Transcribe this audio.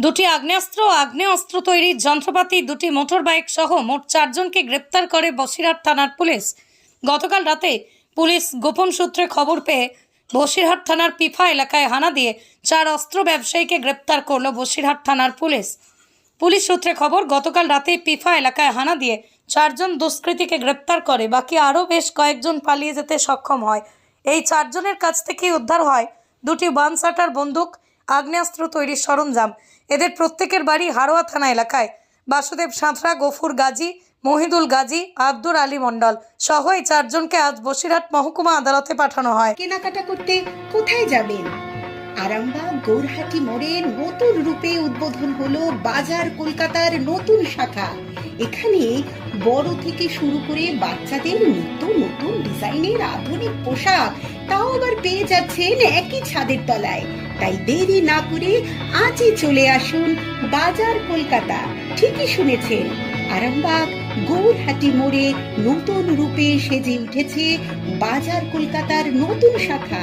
দুটি আগ্নেয়াস্ত্র আগ্নেয়াস্ত্র তৈরির যন্ত্রপাতি, দুটি মোটর বাইক সহ মোট চারজনকে গ্রেপ্তার করে বসিরহাট থানার পুলিশ। গতকাল রাতে পুলিশ গোপন সূত্রে খবর পেয়ে বসিরহাট থানার পিফা এলাকায় হানা দিয়ে চার অস্ত্র ব্যবসায়ীকে গ্রেপ্তার করল বসিরহাট থানার পুলিশ। পুলিশ সূত্রে খবর, গতকাল রাতে পিফা এলাকায় হানা দিয়ে চারজন দুষ্কৃতীকে গ্রেপ্তার করে। বাকি আরও বেশ কয়েকজন পালিয়ে যেতে সক্ষম হয়। এই চারজনের কাছ থেকেই উদ্ধার হয় দুটি বানসাটার বন্দুক আগ্নেয়াস্ত্র তৈরির সরঞ্জাম। এদের প্রত্যেকের বাড়ি হারোয়া থানা এলাকায়। বাসুদেব সাঁতরা, গফুর গাজী, মহিদুল গাজী, আব্দুর আলী মণ্ডল সহ এই চারজনকে আজ বসিরহাট মহকুমা আদালতে পাঠানো হয়। কেনাকাটা করতে কোথায় যাবেন? আরামবাগ গৌরহাটি মোড়ে নতুন রূপে উদ্বোধন হলো বাজার কলকাতার নতুন শাখা। এখানে বড় থেকে শুরু করে বাচ্চাদের নিত্য নতুন ডিজাইনের আধুনিক পোশাক তাও আবার পেয়ে যাচ্ছেন একই ছাদের তলায়। তাই দেরি না করে আজই চলে আসুন বাজার কলকাতা। ঠিকই শুনেছেন, আরামবাগ গৌরহাটি মোড়ে নতুন রূপে সেজে উঠেছে বাজার কলকাতার নতুন শাখা।